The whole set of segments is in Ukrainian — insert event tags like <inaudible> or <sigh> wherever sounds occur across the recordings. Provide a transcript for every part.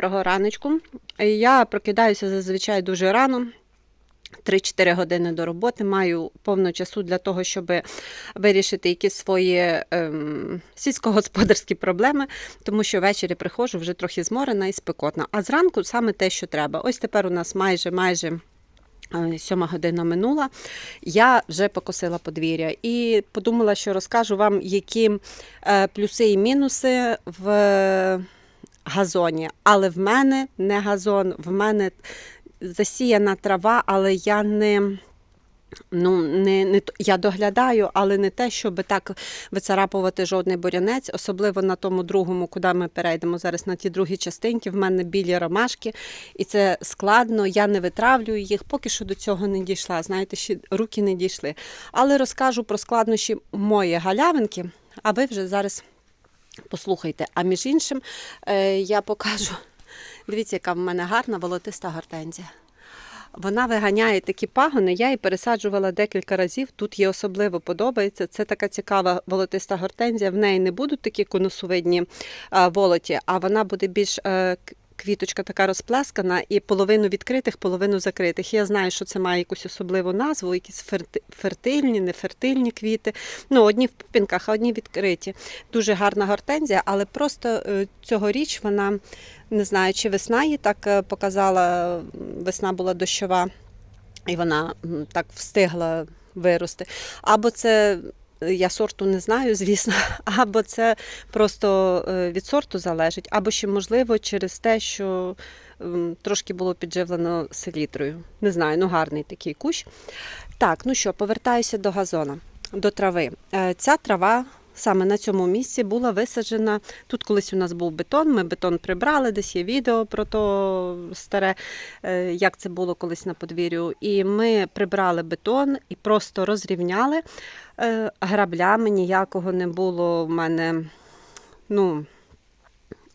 Доброго раночку. Я прокидаюся зазвичай дуже рано. 3-4 години до роботи маю повно часу для того, щоб вирішити якісь свої ем, сільськогосподарські проблеми, тому що ввечері приходжу вже трохи зморена і спекотна. А зранку саме те, що треба. Ось тепер у нас майже майже. е, Сьома година минула, я вже покосила подвір'я і подумала, що розкажу вам, які е, плюси і мінуси в газоні. Але в мене не газон, в мене засіяна трава, але я не. Ну, не, не я доглядаю, але не те, щоб так вицарапувати жодний бурянець, особливо на тому другому, куди ми перейдемо зараз на ті другі частинки. В мене білі ромашки, і це складно. Я не витравлюю їх, поки що до цього не дійшла. Знаєте, ще руки не дійшли. Але розкажу про складнощі моєї галявинки, а ви вже зараз послухайте. А між іншим, е, я покажу. <laughs> Дивіться, яка в мене гарна волотиста гортензія. Вона виганяє такі пагони. Я її пересаджувала декілька разів. Тут їй особливо подобається. Це така цікава волотиста гортензія. В неї не будуть такі конусовидні а, волоті, а вона буде більш е, квіточка така розплескана і половину відкритих, половину закритих. Я знаю, що це має якусь особливу назву, якісь ферти- фертильні, нефертильні квіти. Ну, одні в пупінках, а одні відкриті. Дуже гарна гортензія, але просто е, цьогоріч вона не знаю, чи весна її так е, показала. Весна була дощова, і вона так встигла вирости. Або це. Я сорту не знаю, звісно, <laughs> або це просто е, від сорту залежить, або ще можливо через те, що трошки було підживлено селітрою. Не знаю, ну гарний такий кущ. Так, ну що, повертаюся до газона, до трави. Е, Ця трава саме на цьому місці була висаджена. Тут колись у нас був бетон, ми бетон прибрали, десь є відео про то старе, е, як це було колись на подвір'ю. І ми прибрали бетон і просто розрівняли. Е, Граблями ніякого не було в мене. Ну,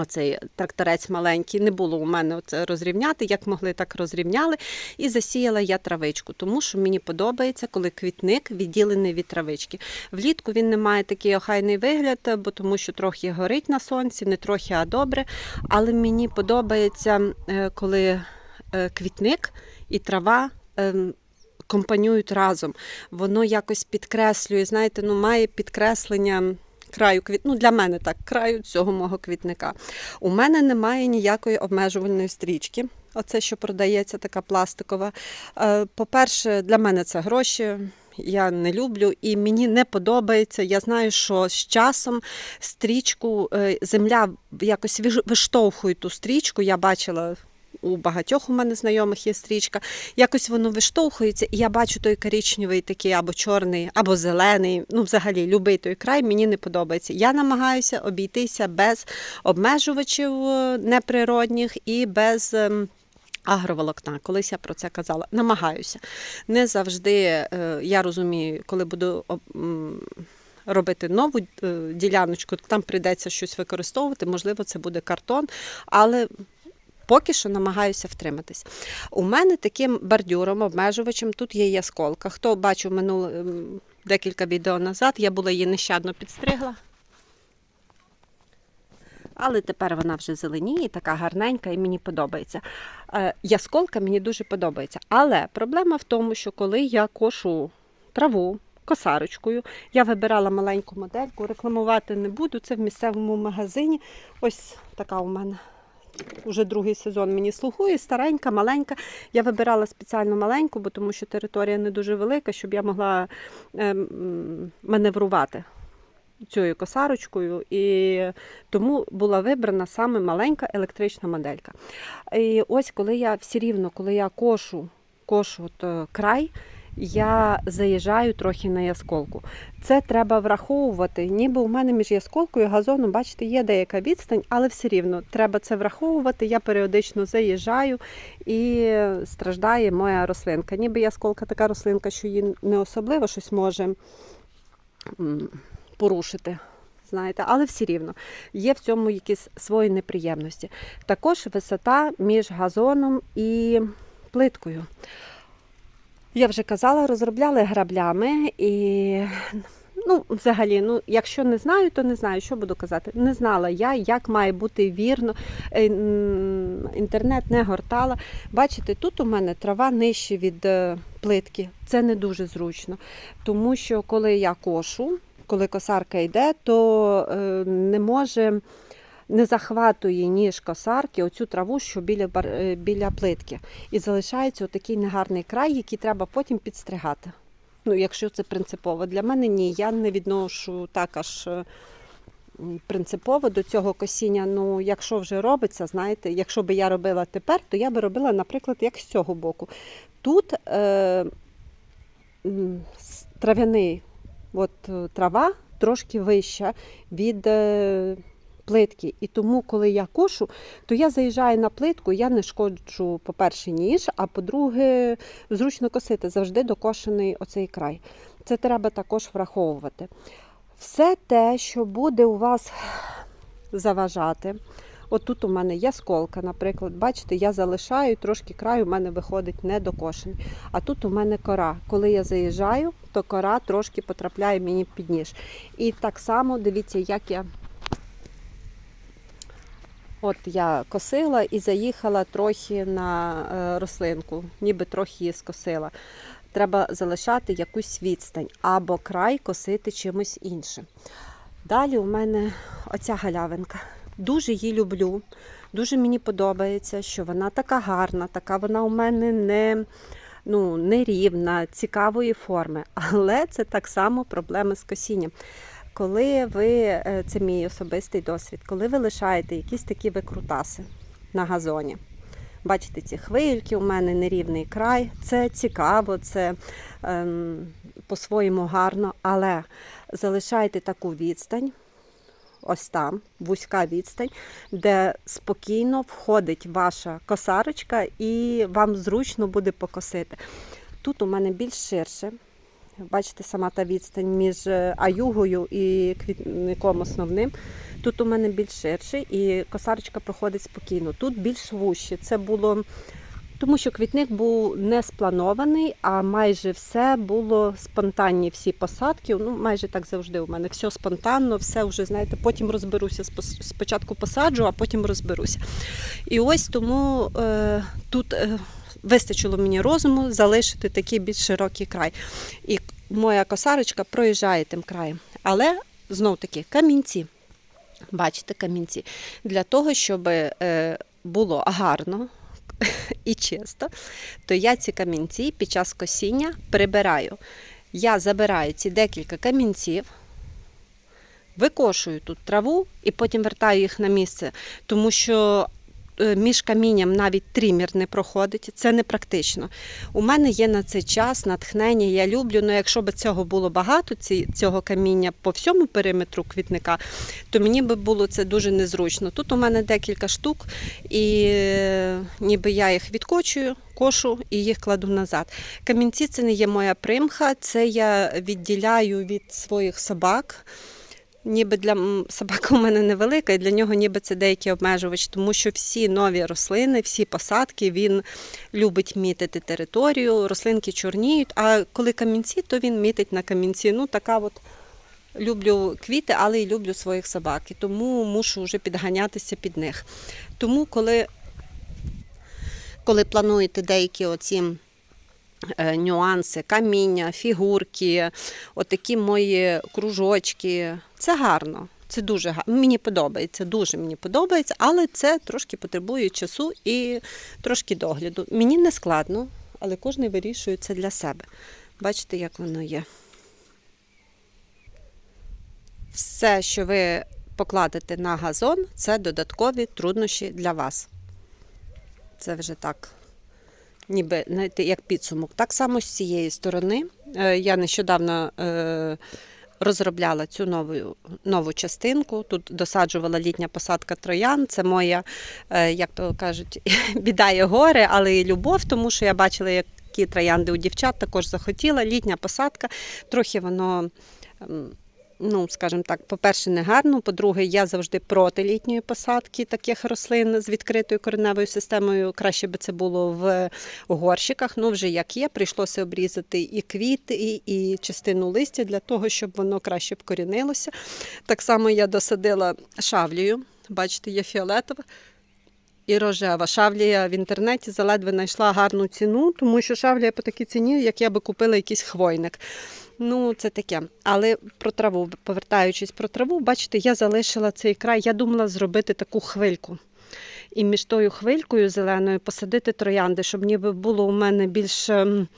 Оцей тракторець маленький, не було у мене оце розрівняти, як могли, так розрівняли. І засіяла я травичку, тому що мені подобається, коли квітник відділений від травички. Влітку він не має такий охайний вигляд, бо тому що трохи горить на сонці, не трохи, а добре. Але мені подобається, е, коли е, квітник і трава. ем, Компанюють разом, воно якось підкреслює, знаєте, ну має підкреслення краю квіт... ну, для мене так, краю цього мого квітника. У мене немає ніякої обмежувальної стрічки. Оце, що продається, така пластикова. Е, По-перше, для мене це гроші. Я не люблю і мені не подобається. Я знаю, що з часом стрічку е, земля якось виштовхує ту стрічку. Я бачила. У багатьох у мене знайомих є стрічка. Якось воно виштовхується, і я бачу той коричневий такий або чорний, або зелений. Ну, взагалі, любий той край мені не подобається. Я намагаюся обійтися без обмежувачів е, неприродних і без. ем, Агроволокна, колись я про це казала. Намагаюся. Не завжди е, я розумію, коли буду робити нову е, діляночку, там прийдеться щось використовувати. Можливо, це буде картон, але поки що намагаюся втриматись. У мене таким бордюром, обмежувачем тут є ясколка. Хто бачив минуле декілька відео назад, я була її нещадно підстригла. Але тепер вона вже зеленіє, така гарненька і мені подобається. Е, Ясколка мені дуже подобається. Але проблема в тому, що коли я кошу траву косарочкою, я вибирала маленьку модельку, рекламувати не буду. Це в місцевому магазині. Ось така у мене. Уже другий сезон мені слугує, старенька, маленька. Я вибирала спеціально маленьку, бо тому що територія не дуже велика, щоб я могла ем, маневрувати цією косарочкою, і тому була вибрана саме маленька електрична моделька. І ось коли я все рівно, коли я кошу, кошу от, е, край, я заїжджаю трохи на ясколку. Це треба враховувати. Ніби у мене між ясколкою і газоном, бачите, є деяка відстань, але все рівно треба це враховувати. Я періодично заїжджаю і страждає моя рослинка. Ніби ясколка така рослинка, що її не особливо щось може порушити. Знаєте, але все рівно є в цьому якісь свої неприємності. Також висота між газоном і плиткою. Я вже казала, розробляли граблями і Ну, взагалі, ну, якщо не знаю, то не знаю, що буду казати. Не знала я, як має бути вірно. Е, Інтернет не гортала. Бачите, тут у мене трава нижче від е, плитки. Це не дуже зручно. Тому що коли я кошу, коли косарка йде, то е, не може. Не захватує ніж косарки оцю траву, що біля, е, біля плитки. І залишається отакий негарний край, який треба потім підстригати. Ну, якщо це принципово. Для мене ні, я не відношу так аж е, принципово до цього косіння. Ну, якщо вже робиться, знаєте, якщо би я робила тепер, то я би робила, наприклад, як з цього боку. Тут е, трав'яний, от е, трава трошки вища від е, плитки. І тому, коли я кошу, то я заїжджаю на плитку, я не шкоджу, по-перше, ніж, а по-друге, зручно косити завжди докошений оцей край. Це треба також враховувати. Все те, що буде у вас заважати. От тут у мене є сколка, наприклад, бачите, я залишаю, трошки край у мене виходить недокошений. А тут у мене кора. Коли я заїжджаю, то кора трошки потрапляє мені під ніж. І так само дивіться, як я От я косила і заїхала трохи на е, рослинку, ніби трохи її скосила. Треба залишати якусь відстань або край косити чимось іншим. Далі у мене оця галявинка. Дуже її люблю. Дуже мені подобається, що вона така гарна, така вона у мене не, ну, нерівна, цікавої форми. Але це так само проблеми з косінням. Коли ви, е, це мій особистий досвід, коли ви лишаєте якісь такі викрутаси на газоні, бачите ці хвильки, у мене нерівний край, це цікаво, це ем, по-своєму гарно, але залишайте таку відстань, ось там, вузька відстань, де спокійно входить ваша косарочка і вам зручно буде покосити. Тут у мене більш ширше. Бачите, сама та відстань між е, аюгою і квітником основним. Тут у мене більш ширше і косарочка проходить спокійно. Тут більш вужче. Це було тому, що квітник був не спланований, а майже все було спонтанні всі посадки. Ну, майже так завжди у мене. Все спонтанно, все вже, знаєте, потім розберуся. Спочатку посаджу, а потім розберуся. І ось тому е, тут. Е, Вистачило мені розуму залишити такий більш широкий край. І моя косарочка проїжджає тим краєм. Але знов таки камінці. Бачите, камінці. Для того, щоб е, було гарно <laughs> і чисто, то я ці камінці під час косіння прибираю. Я забираю ці декілька камінців, викошую тут траву і потім вертаю їх на місце, тому що між камінням навіть трімір не проходить, це не практично. У мене є на це час, натхнення, я люблю, але якщо б цього було багато, цього каміння по всьому периметру квітника, то мені би було це дуже незручно. Тут у мене декілька штук, і е, ніби я їх відкочую, кошу і їх кладу назад. Камінці це не є моя примха, це я відділяю від своїх собак. Ніби для собака у мене невелика, і для нього ніби це деякий обмежувач, тому що всі нові рослини, всі посадки, він любить мітити територію, рослинки чорніють, а коли камінці, то він мітить на камінці. Ну, така от люблю квіти, але й люблю своїх собак. І тому мушу вже підганятися під них. Тому, коли, коли плануєте деякі оці е, нюанси, каміння, фігурки, отакі мої кружочки. Це гарно. Це дуже гарно. Мені подобається, дуже мені подобається, але це трошки потребує часу і трошки догляду. Мені не складно, але кожен вирішує це для себе. Бачите, як воно є. Все, що ви покладете на газон, це додаткові труднощі для вас. Це вже так ніби знаєте, як підсумок. Так само з цієї сторони. Е, Я нещодавно е, розробляла цю нову, нову частинку. Тут досаджувала літня посадка троян. Це моя, е, як то кажуть, <laughs> біда і горе, але і любов, тому що я бачила, які троянди у дівчат також захотіла. Літня посадка, трохи воно. Ну, скажімо так, по-перше, не гарно. По-друге, я завжди проти літньої посадки таких рослин з відкритою кореневою системою. Краще би це було в горщиках. Ну, вже як є, прийшлося обрізати і квіти, і, і частину листя для того, щоб воно краще вкорінилося. Так само я досадила шавлію. Бачите, є фіолетова. І рожева. Шавлія в інтернеті заледве знайшла гарну ціну, тому що шавлія по такій ціні, як я би купила якийсь хвойник. Ну, це таке. Але про траву, повертаючись про траву, бачите, я залишила цей край. Я думала зробити таку хвильку. І між тою хвилькою зеленою посадити троянди, щоб ніби було у мене більш ем,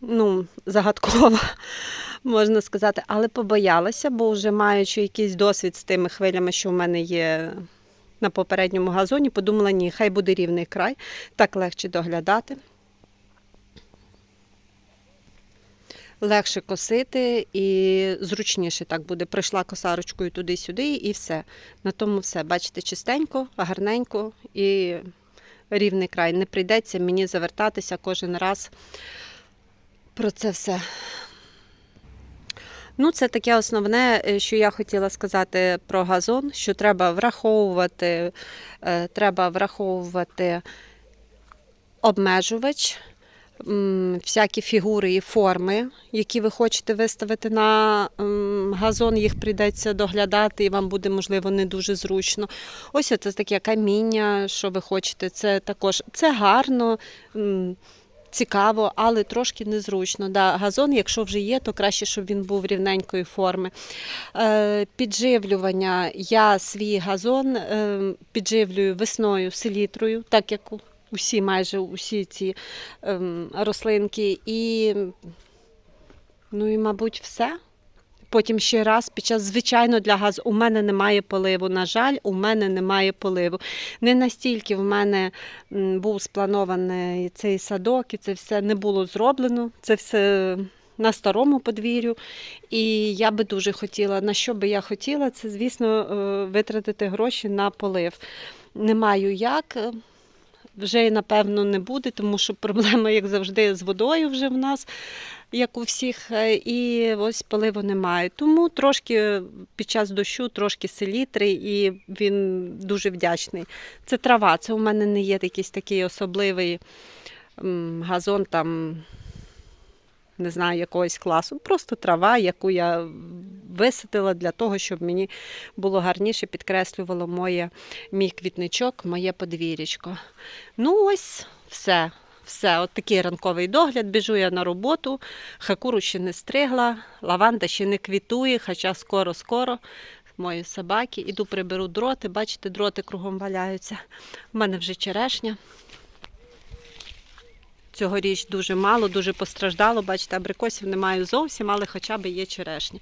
ну, загадково, <laughs> можна сказати. Але побоялася, бо вже маючи якийсь досвід з тими хвилями, що в мене є на попередньому газоні, подумала, ні, хай буде рівний край, так легше доглядати. Легше косити і зручніше так буде. Прийшла косарочкою туди-сюди і все. На тому все. Бачите, чистенько, гарненько і рівний край. Не прийдеться мені завертатися кожен раз про це все. Ну, це таке основне, е, що я хотіла сказати про газон, що треба враховувати, е, треба враховувати обмежувач, всякі фігури і форми, які ви хочете виставити на газон, їх прийдеться доглядати, і вам буде, можливо, не дуже зручно. Ось це таке каміння, що ви хочете. Це також це гарно. Цікаво, але трошки незручно. Да, газон, якщо вже є, то краще, щоб він був рівненької форми. Е, підживлювання. Я свій газон е, підживлюю весною селітрою, так як усі, майже усі ці ем, рослинки. І, ну і, мабуть, все. Потім ще раз під час, звичайно, для газу у мене немає поливу. На жаль, у мене немає поливу. Не настільки в мене був спланований цей садок, і це все не було зроблено. Це все на старому подвір'ю. І я би дуже хотіла, на що би я хотіла, це, звісно, е, витратити гроші на полив. Не маю як. Вже напевно не буде, тому що проблема, як завжди, з водою вже в нас, як у всіх, е, і ось поливу немає. Тому трошки під час дощу, трошки селітри, і він дуже вдячний. Це трава, це у мене не є якийсь такий особливий газон, там, не знаю, якогось класу. Просто трава, яку я висадила для того, щоб мені було гарніше, підкреслювало моє, мій квітничок, моє подвір'ячко. Ну, ось все. Все, от такий ранковий догляд. Біжу я на роботу, хакуру ще не стригла, лаванда ще не квітує, хоча скоро-скоро мої собаки. Іду приберу дроти. Бачите, дроти кругом валяються. У мене вже черешня. Цьогоріч дуже мало, дуже постраждало. Бачите, абрикосів немає зовсім, але хоча б є черешня.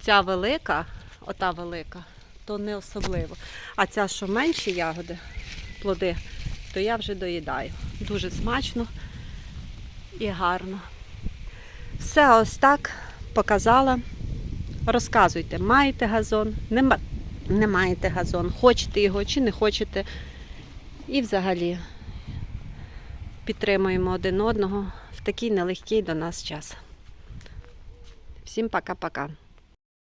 Ця велика, ота велика, то не особливо. А ця, що менші ягоди, плоди, то я вже доїдаю. Дуже смачно і гарно. Все ось так показала. Розказуйте, маєте газон, не, ма- не маєте газон, хочете його чи не хочете. І взагалі підтримуємо один одного в такий нелегкий до нас час. Всім пока-пока.